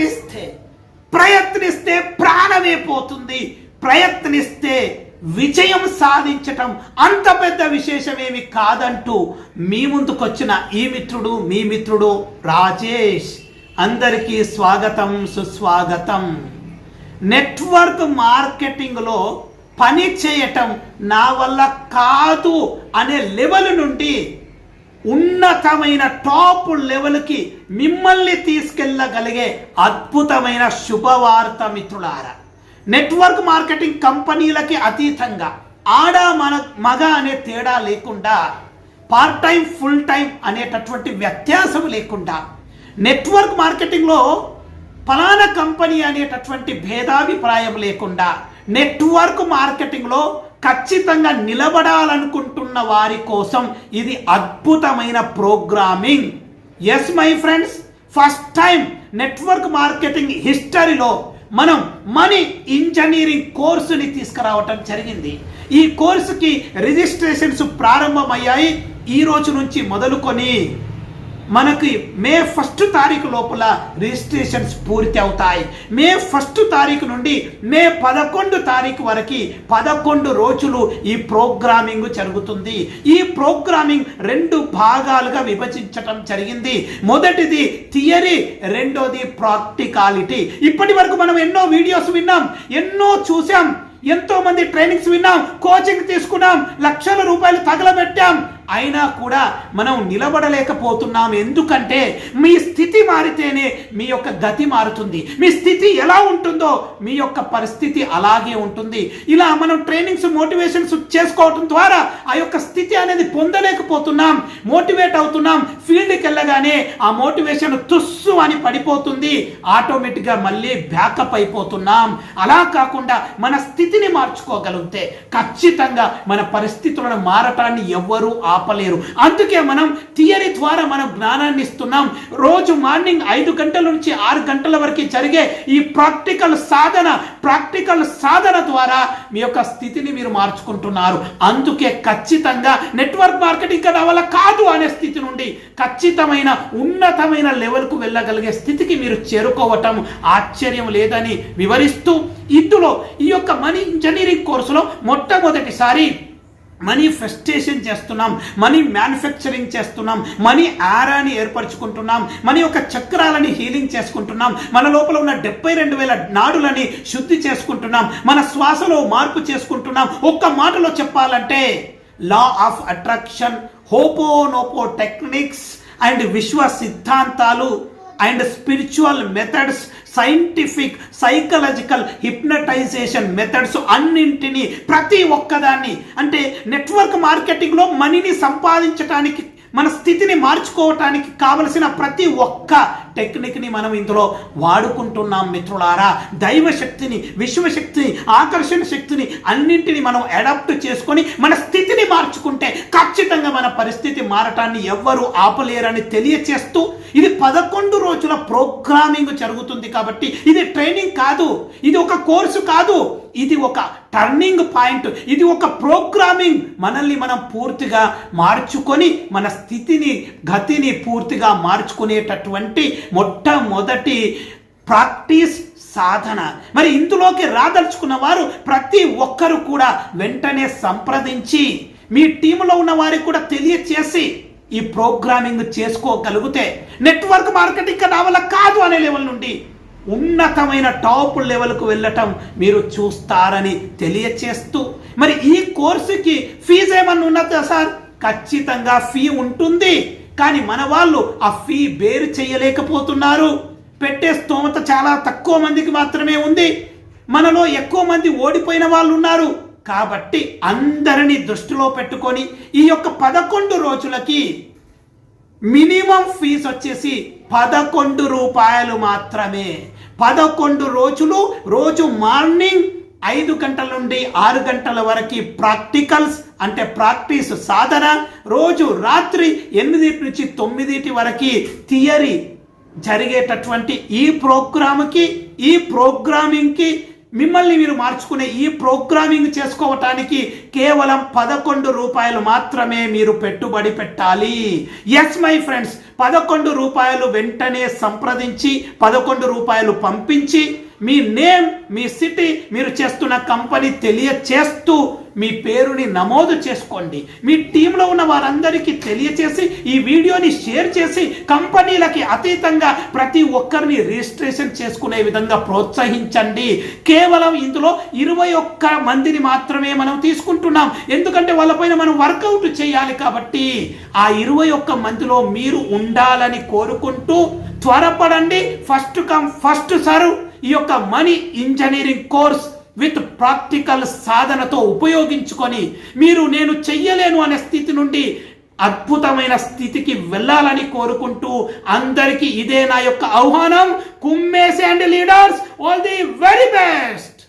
ప్రయత్నిస్తే ప్రయత్నిస్తే ప్రాణమే పోతుంది. ప్రయత్నిస్తే విజయం సాధించటం అంత పెద్ద విశేషమేమి కాదంటూ మీ ముందుకొచ్చిన ఈ మిత్రుడు మీ మిత్రుడు రాజేష్. అందరికీ స్వాగతం సుస్వాగతం. నెట్వర్క్ మార్కెటింగ్లో పని చేయటం నా వల్ల కాదు అనే లెవెల్ నుండి ఉన్నతమైన టాప్ లెవెల్కి మిమ్మల్ని తీసుకెళ్ళగలిగే అద్భుతమైన శుభవార్త మిత్రులారా. నెట్వర్క్ మార్కెటింగ్ కంపెనీలకి అతీతంగా ఆడ మన మగ అనే తేడా లేకుండా పార్ట్ టైం ఫుల్ టైం అనేటటువంటి వ్యత్యాసం లేకుండా నెట్వర్క్ మార్కెటింగ్లో ఫలానా కంపెనీ అనేటటువంటి భేదాభిప్రాయం లేకుండా నెట్వర్క్ మార్కెటింగ్లో ఖచ్చితంగా నిలబడాలనుకుంటున్న వారి కోసం ఇది అద్భుతమైన programming. Yes my friends first time network marketing హిస్టరీలో మనం మనీ ఇంజనీరింగ్ కోర్సుని తీసుకురావటం జరిగింది. ఈ కోర్సుకి రిజిస్ట్రేషన్స్ ప్రారంభమయ్యాయి. ఈ రోజు నుంచి మొదలుకొని మనకి మే ఫస్ట్ తారీఖు లోపల రిజిస్ట్రేషన్స్ పూర్తి అవుతాయి. మే ఫస్ట్ తారీఖు నుండి మే పదకొండు తారీఖు వరకు పదకొండు రోజులు ఈ ప్రోగ్రామింగ్ జరుగుతుంది. ఈ ప్రోగ్రామింగ్ రెండు భాగాలుగా విభజించటం జరిగింది. మొదటిది థియరీ రెండోది ప్రాక్టికాలిటీ. ఇప్పటి వరకు మనం ఎన్నో వీడియోస్ విన్నాం ఎన్నో చూసాం ఎంతో మంది ట్రైనింగ్స్ విన్నాం కోచింగ్ తీసుకున్నాం లక్షల రూపాయలు తగలబెట్టాం అయినా కూడా మనం నిలబడలేకపోతున్నాం. ఎందుకంటే మీ స్థితి మారితేనే మీ యొక్క గతి మారుతుంది. మీ స్థితి ఎలా ఉంటుందో మీ యొక్క పరిస్థితి అలాగే ఉంటుంది. ఇలా మనం ట్రైనింగ్స్ మోటివేషన్స్ చేసుకోవటం ద్వారా ఆ యొక్క స్థితి అనేది పొందలేకపోతున్నాం. మోటివేట్ అవుతున్నాం. ఫీల్డ్కి వెళ్ళగానే ఆ మోటివేషన్ తుస్సు అని పడిపోతుంది. ఆటోమేటిక్గా మళ్ళీ బ్యాకప్ అయిపోతున్నాం. అలా కాకుండా మన స్థితిని మార్చుకోగలిగితే ఖచ్చితంగా మన పరిస్థితులను మారటాన్ని ఎవ్వరూ ఆపలేరు. అందుకే మనం థియరీ ద్వారా మనం జ్ఞానాన్ని ఇస్తున్నాం. రోజు మార్నింగ్ ఐదు గంటల నుంచి ఆరు గంటల వరకు జరిగే ఈ ప్రాక్టికల్ సాధన ప్రాక్టికల్ సాధన ద్వారా మీ యొక్క స్థితిని మీరు మార్చుకుంటున్నారు. అందుకే ఖచ్చితంగా నెట్వర్క్ మార్కెటింగ్ నా వల్ల కాదు అనే స్థితి నుండి ఖచ్చితమైన ఉన్నతమైన లెవెల్కు వెళ్ళగలిగే స్థితికి మీరు చేరుకోవటం ఆశ్చర్యం లేదని వివరిస్తూ ఇందులో ఈ యొక్క మనీ ఇంజనీరింగ్ కోర్సులో మొట్టమొదటిసారి మనీ ఫెస్టేషన్ చేస్తున్నాం మనీ మ్యానుఫ్యాక్చరింగ్ చేస్తున్నాం మనీ ఆరాని ఏర్పరచుకుంటున్నాం మన యొక్క చక్రాలని హీలింగ్ చేసుకుంటున్నాం మన లోపల ఉన్న డెబ్బై రెండు వేల నాడులని శుద్ధి చేసుకుంటున్నాం మన శ్వాసలో మార్పు చేసుకుంటున్నాం. ఒక్క మాటలో చెప్పాలంటే law of attraction హోపోనోపో techniques and విశ్వ సిద్ధాంతాలు and spiritual methods scientific psychological hypnotization methods అన్నింటినీ ప్రతి ఒక్కదాన్ని అంటే నెట్వర్క్ మార్కెటింగ్లో మనీని సంపాదించడానికి మన స్థితిని మార్చుకోవటానికి కావలసిన ప్రతి ఒక్క టెక్నిక్ని మనం ఇందులో వాడుకుంటున్నాం మిత్రులారా. దైవ శక్తిని విశ్వశక్తిని ఆకర్షణ శక్తిని అన్నింటినీ మనం అడాప్ట్ చేసుకొని మన స్థితిని మార్చుకుంటే ఖచ్చితంగా మన పరిస్థితి మారటాన్ని ఎవ్వరూ ఆపలేరని తెలియచేస్తూ ఇది పదకొండు రోజుల ప్రోగ్రామింగ్ జరుగుతుంది కాబట్టి ఇది ట్రైనింగ్ కాదు ఇది ఒక కోర్సు కాదు ఇది ఒక టర్నింగ్ పాయింట్ ఇది ఒక ప్రోగ్రామింగ్. మనల్ని మనం పూర్తిగా మార్చుకొని మన స్థితిని గతిని పూర్తిగా మార్చుకునేటటువంటి మొట్టమొదటి ప్రాక్టీస్ సాధన. మరి ఇందులోకి రాదలుచుకున్న వారు ప్రతి ఒక్కరు కూడా వెంటనే సంప్రదించి మీ టీంలో ఉన్న వారికి కూడా తెలియచేసి ఈ ప్రోగ్రామింగ్ చేసుకోగలిగితే నెట్వర్క్ మార్కెటింగ్ నా వల్ల కాదు అనే లెవెల్ నుండి ఉన్నతమైన టాప్ లెవెల్కు వెళ్ళటం మీరు చూస్తారని తెలియచేస్తూ మరి ఈ కోర్సుకి ఫీజు ఏమన్నా ఉన్నదా సార్? ఖచ్చితంగా ఫీ ఉంటుంది. కానీ మన వాళ్ళు ఆ ఫీ బేరు చేయలేకపోతున్నారు. పెట్టే స్తోమత చాలా తక్కువ మందికి మాత్రమే ఉంది. మనలో ఎక్కువ మంది ఓడిపోయిన వాళ్ళు ఉన్నారు కాబట్టి అందరినీ దృష్టిలో పెట్టుకొని ఈ యొక్క పదకొండు రోజులకి మినిమం ఫీజు వచ్చేసి పదకొండు రూపాయలు మాత్రమే. పదకొండు రోజులు రోజు మార్నింగ్ ఐదు గంటల నుండి ఆరు గంటల వరకు ప్రాక్టికల్స్ అంటే ప్రాక్టీస్ సాధన. రోజు రాత్రి ఎనిమిది నుంచి తొమ్మిదిటి వరకు థియరీ జరిగేటటువంటి ఈ ప్రోగ్రామ్కి ఈ ప్రోగ్రామింగ్కి మిమ్మల్ని మీరు మార్చుకునే ఈ ప్రోగ్రామింగ్ చేసుకోవటానికి కేవలం పదకొండు రూపాయలు మాత్రమే మీరు పెట్టుబడి పెట్టాలి. ఎస్ మై ఫ్రెండ్స్ పదకొండు రూపాయలు వెంటనే సంప్రదించి పదకొండు రూపాయలు పంపించి మీ నేమ్ మీ సిటీ మీరు చేస్తున్న కంపెనీ తెలియచేస్తూ మీ పేరుని నమోదు చేసుకోండి. మీ టీంలో ఉన్న వారందరికీ తెలియచేసి ఈ వీడియోని షేర్ చేసి కంపెనీలకి అతీతంగా ప్రతి ఒక్కరిని రిజిస్ట్రేషన్ చేసుకునే విధంగా ప్రోత్సహించండి. కేవలం ఇందులో ఇరవై ఒక్క మందిని మాత్రమే మనం తీసుకుంటున్నాం. ఎందుకంటే వాళ్ళపైన మనం వర్కౌట్ చేయాలి కాబట్టి ఆ ఇరవై ఒక్క మందిలో మీరు ఉండాలని కోరుకుంటూ త్వరపడండి. ఫస్ట్ కమ్ ఫస్ట్ సర్వ్ ఈ యొక్క money engineering course with practical సాధనతో ఉపయోగించుకొని మీరు నేను చెయ్యలేను అనే స్థితి నుండి అద్భుతమైన స్థితికి వెళ్ళాలని కోరుకుంటూ అందరికీ ఇదే నా యొక్క ఆహ్వానం. కుమ్మేసే and leaders. All the very best